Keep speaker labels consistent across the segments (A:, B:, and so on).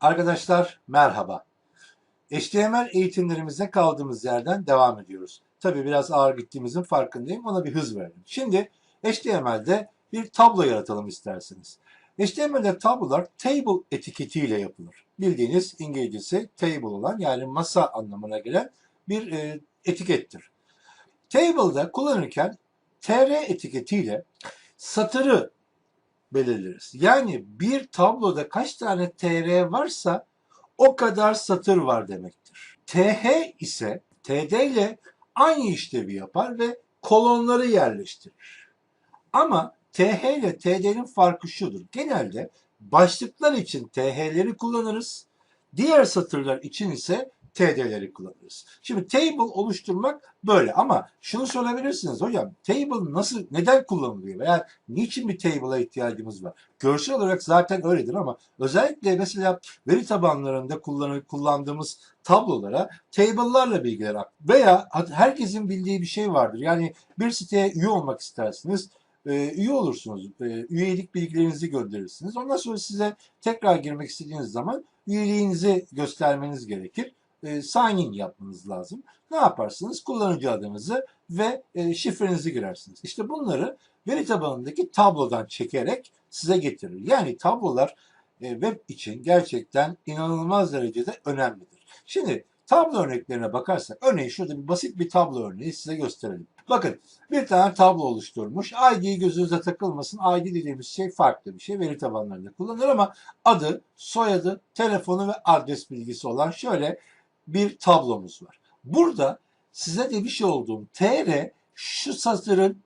A: Arkadaşlar merhaba. HTML eğitimlerimize kaldığımız yerden devam ediyoruz. Tabii biraz ağır gittiğimizin farkındayım. Ona bir hız verelim. Şimdi HTML'de bir tablo yaratalım isterseniz. HTML'de tablolar table etiketiyle yapılır. Bildiğiniz İngilizcesi table olan yani masa anlamına gelen bir e, etikettir. Table'da kullanırken tr etiketiyle satırı belirleriz. Yani bir tabloda kaç tane tr varsa o kadar satır var demektir. th ise td ile aynı işlevi yapar ve kolonları yerleştirir. Ama th ile td'nin farkı şudur. Genelde başlıklar için th'leri kullanırız. Diğer satırlar için ise td'leri kullanırız. Şimdi table oluşturmak böyle ama şunu sorabilirsiniz hocam table nasıl neden kullanılıyor veya niçin bir table'a ihtiyacımız var? Görsel olarak zaten öyledir ama özellikle mesela veri tabanlarında kullanı- kullandığımız tablolara table'larla bilgiler veya herkesin bildiği bir şey vardır. Yani bir siteye üye olmak istersiniz. e, üye olursunuz. E, üyelik bilgilerinizi gönderirsiniz. Ondan sonra size tekrar girmek istediğiniz zaman üyeliğinizi göstermeniz gerekir. E, sign in yapmanız lazım. Ne yaparsınız? Kullanıcı adınızı ve e, şifrenizi girersiniz. İşte bunları veri tabanındaki tablodan çekerek size getirir. Yani tablolar e, web için gerçekten inanılmaz derecede önemlidir. Şimdi tablo örneklerine bakarsak, örneğin şurada bir basit bir tablo örneği size gösterelim. Bakın bir tane tablo oluşturmuş. ID gözünüze takılmasın. ID dediğimiz şey farklı bir şey. Veri tabanlarında kullanılır ama adı, soyadı, telefonu ve adres bilgisi olan şöyle bir tablomuz var. Burada size demiş olduğum TR şu satırın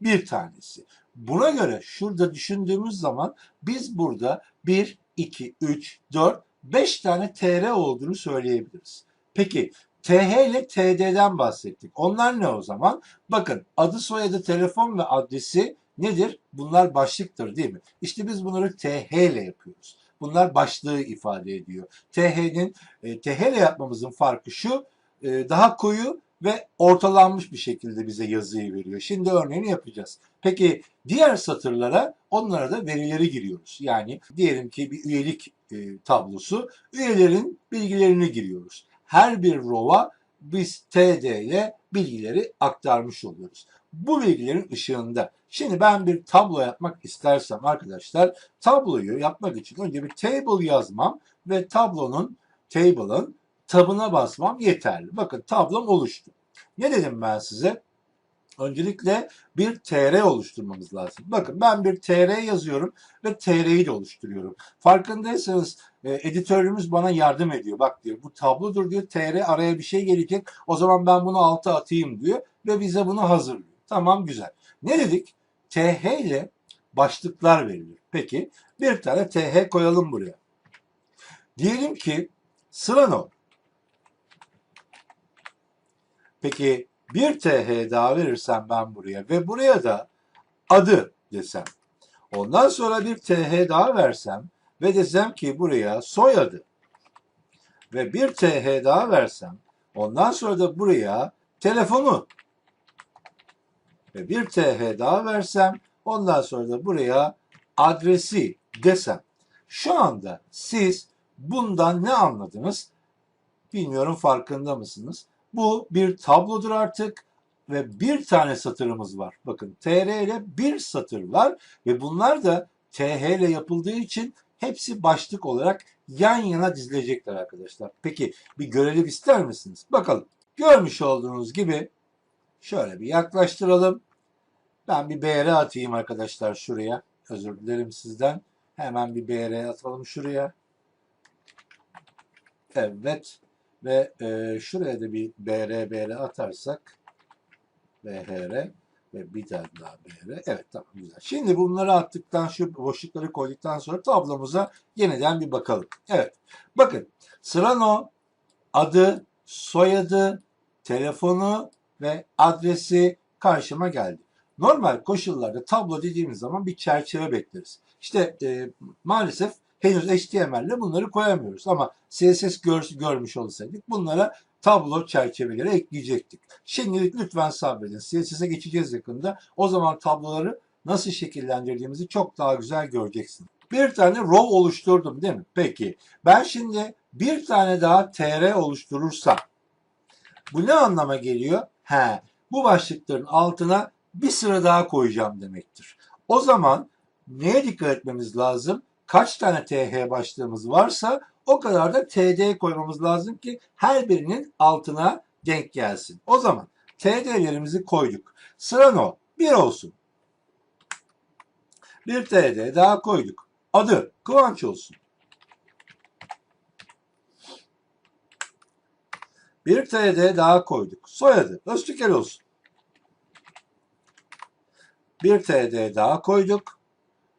A: bir tanesi. Buna göre şurada düşündüğümüz zaman biz burada 1, 2, 3, 4, 5 tane TR olduğunu söyleyebiliriz. Peki TH ile TD'den bahsettik. Onlar ne o zaman? Bakın adı soyadı telefon ve adresi nedir? Bunlar başlıktır değil mi? İşte biz bunları TH ile yapıyoruz. Bunlar başlığı ifade ediyor. TH'nin e, TH ile yapmamızın farkı şu. e, daha koyu ve ortalanmış bir şekilde bize yazıyı veriyor. Şimdi örneğini yapacağız. Peki diğer satırlara onlara da verileri giriyoruz. Yani diyelim ki bir üyelik e, tablosu. Üyelerin bilgilerini giriyoruz. Her bir row'a biz TD ile bilgileri aktarmış oluyoruz. Bu bilgilerin ışığında şimdi ben bir tablo yapmak istersem arkadaşlar tabloyu yapmak için önce bir table yazmam ve tablonun table'ın tabına basmam yeterli. Bakın tablom oluştu. Ne dedim ben size? Öncelikle bir tr oluşturmamız lazım. Bakın ben bir tr yazıyorum ve tr'yi de oluşturuyorum. Farkındaysanız e, editörümüz bana yardım ediyor. Bak diyor bu tablodur diyor tr araya bir şey gelecek. O zaman ben bunu alta atayım diyor ve bize bunu hazırlıyor. Tamam güzel. Ne dedik? Th ile başlıklar verilir. Peki bir tane th koyalım buraya. Diyelim ki sıra. Peki bir th daha verirsem ben buraya ve buraya da adı desem. Ondan sonra bir th daha versem ve desem ki buraya soyadı ve bir th daha versem ondan sonra da buraya telefonu ve bir th daha versem ondan sonra da buraya adresi desem. Şu anda siz bundan ne anladınız? Bilmiyorum farkında mısınız? Bu bir tablodur artık ve bir tane satırımız var. Bakın tr ile bir satır var ve bunlar da th ile yapıldığı için hepsi başlık olarak yan yana dizilecekler arkadaşlar. Peki bir görelim ister misiniz? Bakalım. Görmüş olduğunuz gibi şöyle bir yaklaştıralım. Ben bir BR atayım arkadaşlar şuraya. Özür dilerim sizden. Hemen bir BR atalım şuraya. Evet. Ve e, şuraya da bir BR BR atarsak BHR ve bir tane daha BR. Evet tamam güzel. Şimdi bunları attıktan şu boşlukları koyduktan sonra tablomuza yeniden bir bakalım. Evet. Bakın sıra no adı, soyadı, telefonu ve adresi karşıma geldi. Normal koşullarda tablo dediğimiz zaman bir çerçeve bekleriz. İşte e, maalesef henüz HTML'le bunları koyamıyoruz ama CSS gör, görmüş olsaydık bunlara tablo çerçeveleri ekleyecektik. Şimdilik lütfen sabredin. CSS'e geçeceğiz yakında. O zaman tabloları nasıl şekillendirdiğimizi çok daha güzel göreceksiniz. Bir tane row oluşturdum değil mi? Peki ben şimdi bir tane daha tr oluşturursam bu ne anlama geliyor? He, bu başlıkların altına bir sıra daha koyacağım demektir. O zaman neye dikkat etmemiz lazım? Kaç tane th başlığımız varsa o kadar da td koymamız lazım ki her birinin altına denk gelsin. O zaman td'lerimizi koyduk. Sıra no. Bir olsun. Bir td daha koyduk. Adı Kıvanç olsun. Bir td daha koyduk. Soyadı Öztükel olsun. Bir td daha koyduk.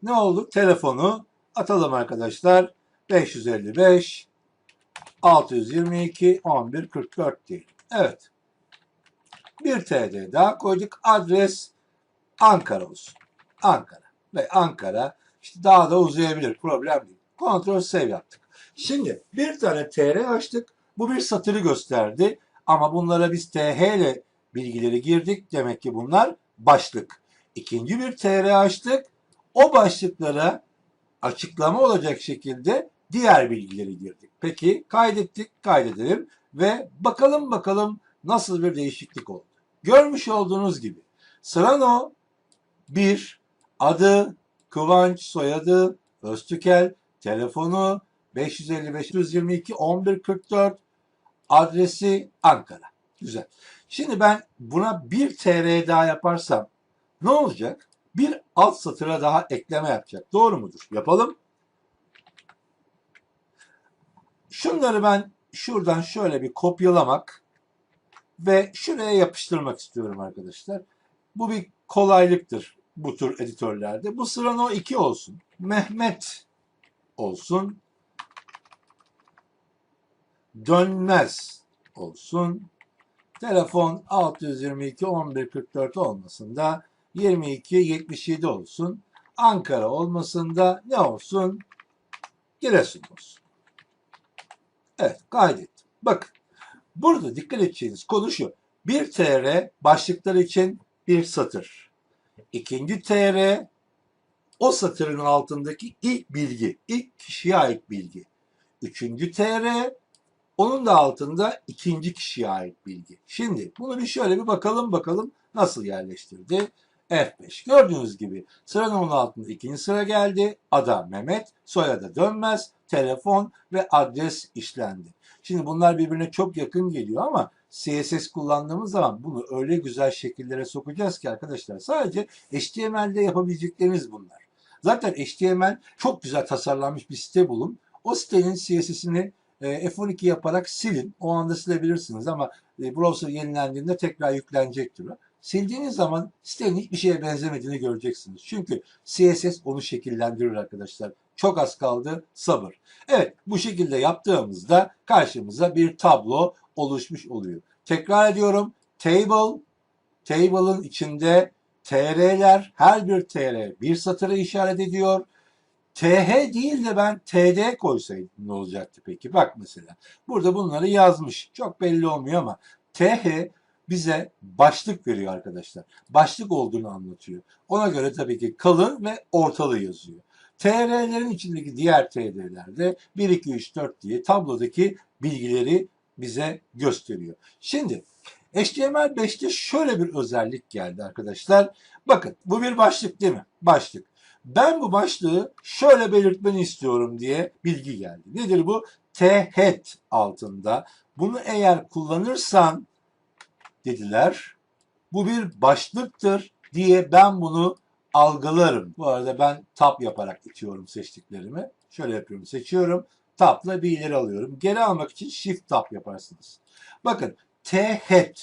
A: Ne oldu? Telefonu atalım arkadaşlar. 555 622 11 44 değil. Evet. Bir td daha koyduk. Adres Ankara olsun. Ankara. Ve Ankara işte daha da uzayabilir. Problem değil. Kontrol save yaptık. Şimdi bir tane tr açtık. Bu bir satırı gösterdi. Ama bunlara biz th ile bilgileri girdik. Demek ki bunlar başlık. İkinci bir tr açtık. O başlıklara açıklama olacak şekilde diğer bilgileri girdik. Peki kaydettik, kaydedelim ve bakalım bakalım nasıl bir değişiklik oldu. Görmüş olduğunuz gibi sıra no 1 adı Kıvanç soyadı Öztükel telefonu 555 122 1144 adresi Ankara. Güzel. Şimdi ben buna bir tr daha yaparsam ne olacak? Bir alt satıra daha ekleme yapacak. Doğru mudur? Yapalım. Şunları ben şuradan şöyle bir kopyalamak ve şuraya yapıştırmak istiyorum arkadaşlar. Bu bir kolaylıktır bu tür editörlerde. Bu sıra no 2 olsun. Mehmet olsun. Dönmez olsun. Telefon 622 1144 olmasın da 22 77 olsun. Ankara olmasın da ne olsun? Giresun olsun. Evet kaydettim. Bakın burada dikkat edeceğiniz konu şu. Bir tr başlıklar için bir satır. İkinci tr o satırın altındaki ilk bilgi, ilk kişiye ait bilgi. Üçüncü tr onun da altında ikinci kişiye ait bilgi. Şimdi bunu bir şöyle bir bakalım bakalım nasıl yerleştirdi. F5. Gördüğünüz gibi sıranın altında ikinci sıra geldi. Ada Mehmet, soyadı Dönmez, telefon ve adres işlendi. Şimdi bunlar birbirine çok yakın geliyor ama CSS kullandığımız zaman bunu öyle güzel şekillere sokacağız ki arkadaşlar sadece HTML'de yapabilecekleriniz bunlar. Zaten HTML çok güzel tasarlanmış bir site bulun. O sitenin CSS'ini e, F12 yaparak silin. O anda silebilirsiniz ama e, browser yenilendiğinde tekrar yüklenecektir. Sildiğiniz zaman sitenin hiçbir şeye benzemediğini göreceksiniz. Çünkü CSS onu şekillendirir arkadaşlar. Çok az kaldı sabır. Evet bu şekilde yaptığımızda karşımıza bir tablo oluşmuş oluyor. Tekrar ediyorum. Table, table'ın içinde tr'ler, her bir tr bir satırı işaret ediyor. TH değil de ben TD koysaydım ne olacaktı peki? Bak mesela. Burada bunları yazmış. Çok belli olmuyor ama TH bize başlık veriyor arkadaşlar. Başlık olduğunu anlatıyor. Ona göre tabii ki kalın ve ortalı yazıyor. TR'lerin içindeki diğer TD'ler de 1, 2, 3, 4 diye tablodaki bilgileri bize gösteriyor. Şimdi HTML5'te şöyle bir özellik geldi arkadaşlar. Bakın bu bir başlık değil mi? Başlık. Ben bu başlığı şöyle belirtmeni istiyorum diye bilgi geldi. Nedir bu? T-head altında. Bunu eğer kullanırsan dediler. Bu bir başlıktır diye ben bunu algılarım. Bu arada ben tab yaparak itiyorum seçtiklerimi. Şöyle yapıyorum. Seçiyorum. Tab'la bir ileri alıyorum. Geri almak için shift tab yaparsınız. Bakın T-head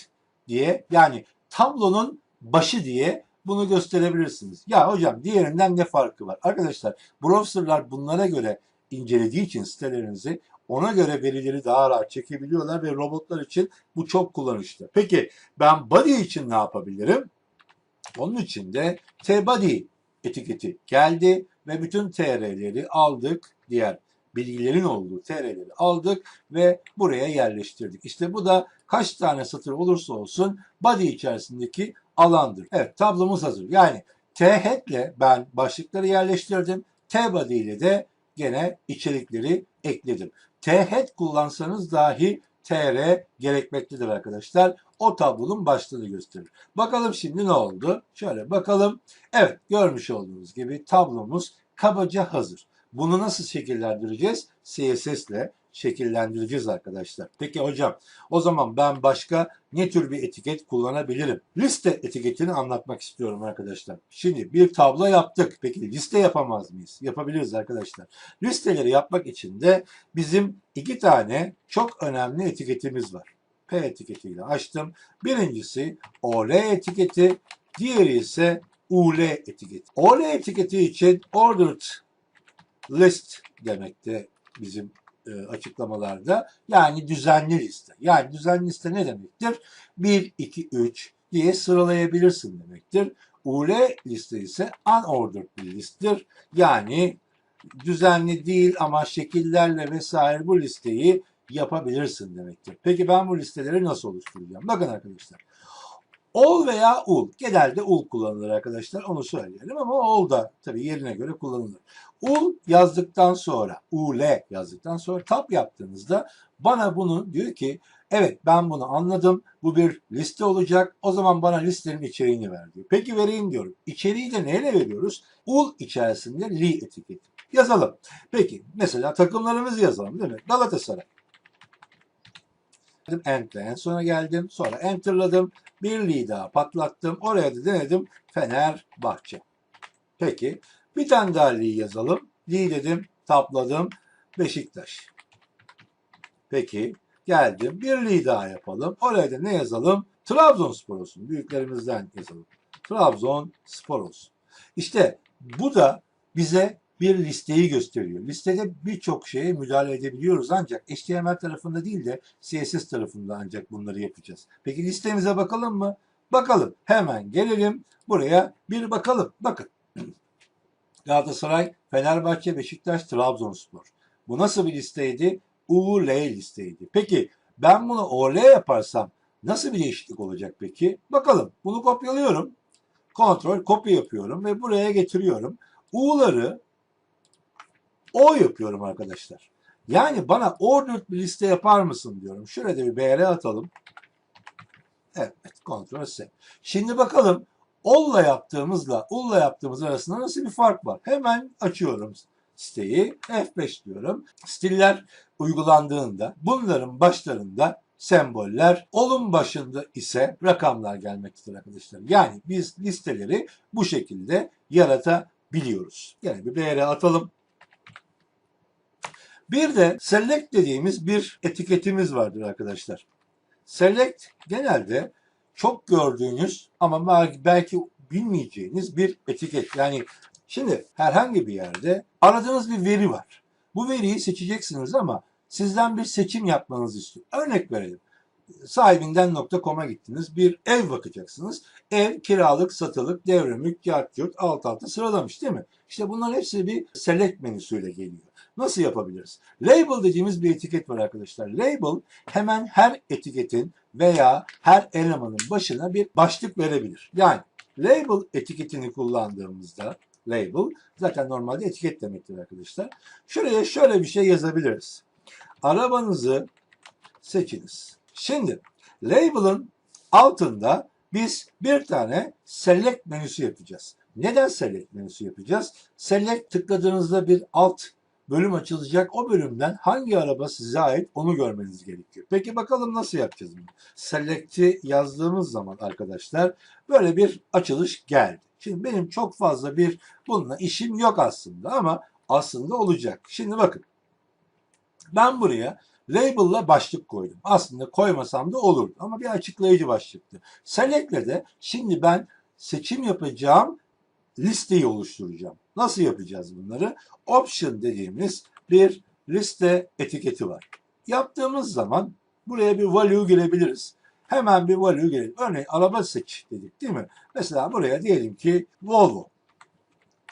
A: diye yani tablonun başı diye bunu gösterebilirsiniz. Ya hocam diğerinden ne farkı var? Arkadaşlar browserlar bunlara göre incelediği için sitelerinizi ona göre verileri daha rahat çekebiliyorlar ve robotlar için bu çok kullanışlı. Peki ben body için ne yapabilirim? Onun için de tbody etiketi geldi ve bütün tr'leri aldık. Diğer bilgilerin olduğu tr'leri aldık ve buraya yerleştirdik. İşte bu da kaç tane satır olursa olsun body içerisindeki alandır. Evet tablomuz hazır. Yani T-head ile ben başlıkları yerleştirdim. T-body ile de gene içerikleri ekledim. T-head kullansanız dahi TR gerekmektedir arkadaşlar. O tablonun başlığını gösterir. Bakalım şimdi ne oldu? Şöyle bakalım. Evet görmüş olduğunuz gibi tablomuz kabaca hazır. Bunu nasıl şekillendireceğiz? CSS ile şekillendireceğiz arkadaşlar. Peki hocam o zaman ben başka ne tür bir etiket kullanabilirim? Liste etiketini anlatmak istiyorum arkadaşlar. Şimdi bir tablo yaptık. Peki liste yapamaz mıyız? Yapabiliriz arkadaşlar. Listeleri yapmak için de bizim iki tane çok önemli etiketimiz var. P etiketiyle açtım. Birincisi OL etiketi, diğeri ise UL etiketi. OL etiketi için ordered list demekte bizim e, açıklamalarda. Yani düzenli liste. Yani düzenli liste ne demektir? 1, 2, 3 diye sıralayabilirsin demektir. UL liste ise unordered bir listtir. Yani düzenli değil ama şekillerle vesaire bu listeyi yapabilirsin demektir. Peki ben bu listeleri nasıl oluşturacağım? Bakın arkadaşlar. Ol veya ul. Genelde ul kullanılır arkadaşlar. Onu söyleyelim ama ol da tabii yerine göre kullanılır. Ul yazdıktan sonra, ul yazdıktan sonra tab yaptığınızda bana bunu diyor ki evet ben bunu anladım. Bu bir liste olacak. O zaman bana listenin içeriğini ver diyor. Peki vereyim diyorum. İçeriği de neyle veriyoruz? Ul içerisinde li etiketi. Yazalım. Peki mesela takımlarımızı yazalım değil mi? Galatasaray. Enter en sona geldim. Sonra enterladım. Bir li daha patlattım. Oraya da denedim. Fenerbahçe. Peki. Bir tane daha li yazalım. Li dedim. Tapladım. Beşiktaş. Peki. Geldim. Bir li daha yapalım. Oraya da ne yazalım? Trabzonspor olsun. Büyüklerimizden yazalım. Trabzonspor olsun. İşte bu da bize bir listeyi gösteriyor. Listede birçok şeye müdahale edebiliyoruz ancak HTML tarafında değil de CSS tarafında ancak bunları yapacağız. Peki listemize bakalım mı? Bakalım. Hemen gelelim. Buraya bir bakalım. Bakın. Galatasaray, Fenerbahçe, Beşiktaş, Trabzonspor. Bu nasıl bir listeydi? UL listeydi. Peki ben bunu OL yaparsam nasıl bir değişiklik olacak peki? Bakalım. Bunu kopyalıyorum. Kontrol, kopya yapıyorum ve buraya getiriyorum. U'ları o yapıyorum arkadaşlar. Yani bana ordered bir liste yapar mısın diyorum. Şurada bir BR atalım. Evet, kontrol S. Şimdi bakalım All'la yaptığımızla Ul'la yaptığımız arasında nasıl bir fark var? Hemen açıyorum siteyi. F5 diyorum. Stiller uygulandığında bunların başlarında semboller, olun başında ise rakamlar gelmektedir arkadaşlar. Yani biz listeleri bu şekilde yaratabiliyoruz. Yani bir BR atalım. Bir de select dediğimiz bir etiketimiz vardır arkadaşlar. Select genelde çok gördüğünüz ama belki bilmeyeceğiniz bir etiket. Yani şimdi herhangi bir yerde aradığınız bir veri var. Bu veriyi seçeceksiniz ama sizden bir seçim yapmanızı istiyor. Örnek verelim. Sahibinden.com'a gittiniz. Bir ev bakacaksınız. Ev, kiralık, satılık, devre, mülk, yart, yurt, alt alta sıralamış değil mi? İşte bunların hepsi bir select menüsüyle geliyor. Nasıl yapabiliriz? Label dediğimiz bir etiket var arkadaşlar. Label hemen her etiketin veya her elemanın başına bir başlık verebilir. Yani label etiketini kullandığımızda label zaten normalde etiket demektir arkadaşlar. Şuraya şöyle bir şey yazabiliriz. Arabanızı seçiniz. Şimdi label'ın altında biz bir tane select menüsü yapacağız. Neden select menüsü yapacağız? Select tıkladığınızda bir alt bölüm açılacak. O bölümden hangi araba size ait onu görmeniz gerekiyor. Peki bakalım nasıl yapacağız bunu? Select'i yazdığımız zaman arkadaşlar böyle bir açılış geldi. Şimdi benim çok fazla bir bununla işim yok aslında ama aslında olacak. Şimdi bakın. Ben buraya label'la başlık koydum. Aslında koymasam da olurdu ama bir açıklayıcı başlıktı. Select'le de şimdi ben seçim yapacağım listeyi oluşturacağım. Nasıl yapacağız bunları? Option dediğimiz bir liste etiketi var. Yaptığımız zaman buraya bir value girebiliriz. Hemen bir value girelim. Örneğin araba seç dedik değil mi? Mesela buraya diyelim ki Volvo.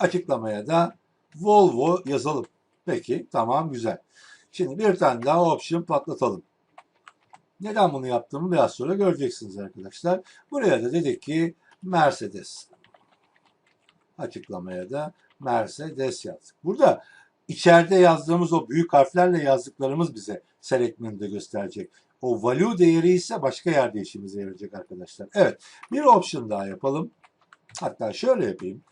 A: Açıklamaya da Volvo yazalım. Peki tamam güzel. Şimdi bir tane daha option patlatalım. Neden bunu yaptığımı biraz sonra göreceksiniz arkadaşlar. Buraya da dedik ki Mercedes açıklamaya da Mercedes yazdık. Burada içeride yazdığımız o büyük harflerle yazdıklarımız bize select menüde gösterecek. O value değeri ise başka yerde işimize yarayacak arkadaşlar. Evet bir option daha yapalım. Hatta şöyle yapayım.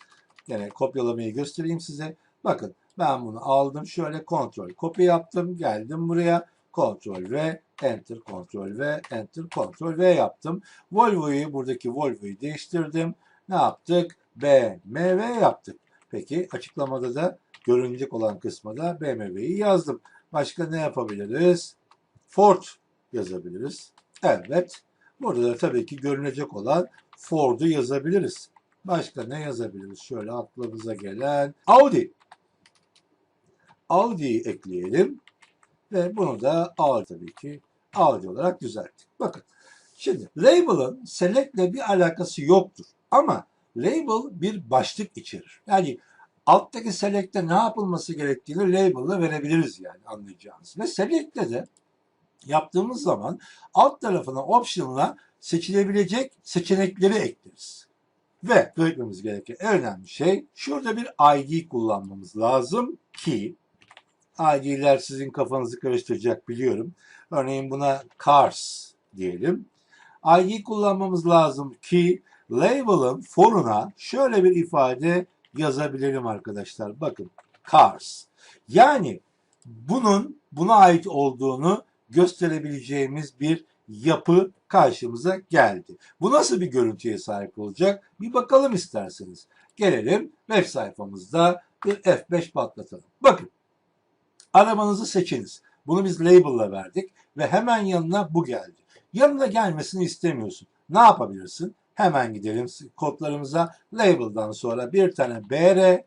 A: Yine kopyalamayı göstereyim size. Bakın ben bunu aldım şöyle kontrol kopya yaptım. Geldim buraya kontrol V enter kontrol V enter kontrol V yaptım. Volvo'yu buradaki Volvo'yu değiştirdim. Ne yaptık? BMW yaptık. Peki açıklamada da görünecek olan kısma da BMW'yi yazdım. Başka ne yapabiliriz? Ford yazabiliriz. Evet. Burada da tabii ki görünecek olan Ford'u yazabiliriz. Başka ne yazabiliriz? Şöyle aklımıza gelen Audi. Audi'yi ekleyelim. Ve bunu da Audi tabii ki Audi olarak düzelttik. Bakın şimdi label'ın select'le bir alakası yoktur. Ama label bir başlık içerir. Yani alttaki select'te ne yapılması gerektiğini label'la verebiliriz yani anlayacağınız. Ve select'te de yaptığımız zaman alt tarafına option'la seçilebilecek seçenekleri ekleriz. Ve belirtmemiz gereken en önemli şey şurada bir ID kullanmamız lazım ki ID'ler sizin kafanızı karıştıracak biliyorum. Örneğin buna cars diyelim. ID kullanmamız lazım ki label'ın fonuna şöyle bir ifade yazabilirim arkadaşlar. Bakın cars. Yani bunun buna ait olduğunu gösterebileceğimiz bir yapı karşımıza geldi. Bu nasıl bir görüntüye sahip olacak? Bir bakalım isterseniz. Gelelim web sayfamızda bir F5 patlatalım. Bakın arabanızı seçiniz. Bunu biz label'la verdik ve hemen yanına bu geldi. Yanına gelmesini istemiyorsun. Ne yapabilirsin? Hemen gidelim kodlarımıza. Label'dan sonra bir tane BR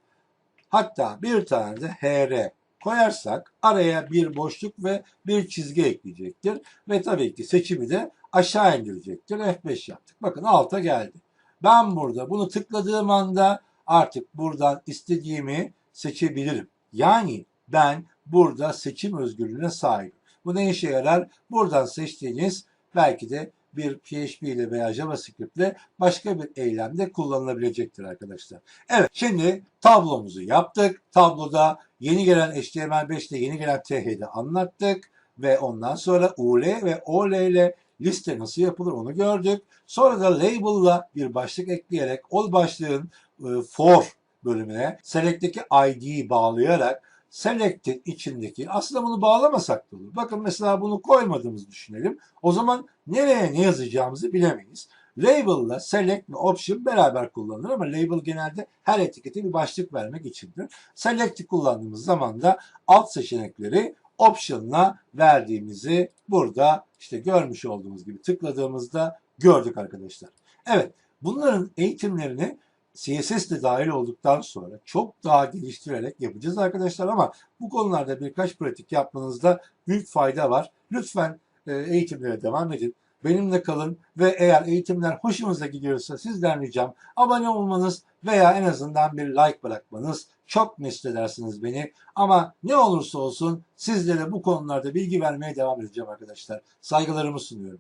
A: hatta bir tane de HR koyarsak araya bir boşluk ve bir çizgi ekleyecektir. Ve tabii ki seçimi de aşağı indirecektir. F5 yaptık. Bakın alta geldi. Ben burada bunu tıkladığım anda artık buradan istediğimi seçebilirim. Yani ben burada seçim özgürlüğüne sahibim. Bu ne işe yarar? Buradan seçtiğiniz belki de bir PHP ile veya JavaScript ile başka bir eylemde kullanılabilecektir arkadaşlar. Evet şimdi tablomuzu yaptık. Tabloda yeni gelen HTML5 ile yeni gelen TH'de anlattık. Ve ondan sonra UL ve OL ile liste nasıl yapılır onu gördük. Sonra da label'la bir başlık ekleyerek o başlığın e, for bölümüne select'teki ID'yi bağlayarak select'in içindeki aslında bunu bağlamasak da olur. Bakın mesela bunu koymadığımızı düşünelim. O zaman nereye ne yazacağımızı bilemeyiz. Label ile select ve option beraber kullanılır ama label genelde her etikete bir başlık vermek içindir. Select'i kullandığımız zaman da alt seçenekleri option'la verdiğimizi burada işte görmüş olduğumuz gibi tıkladığımızda gördük arkadaşlar. Evet bunların eğitimlerini CSS de dahil olduktan sonra çok daha geliştirerek yapacağız arkadaşlar ama bu konularda birkaç pratik yapmanızda büyük fayda var. Lütfen e, eğitimlere devam edin. Benimle kalın ve eğer eğitimler hoşunuza gidiyorsa sizden ricam abone olmanız veya en azından bir like bırakmanız çok mesut edersiniz beni. Ama ne olursa olsun sizlere bu konularda bilgi vermeye devam edeceğim arkadaşlar. Saygılarımı sunuyorum.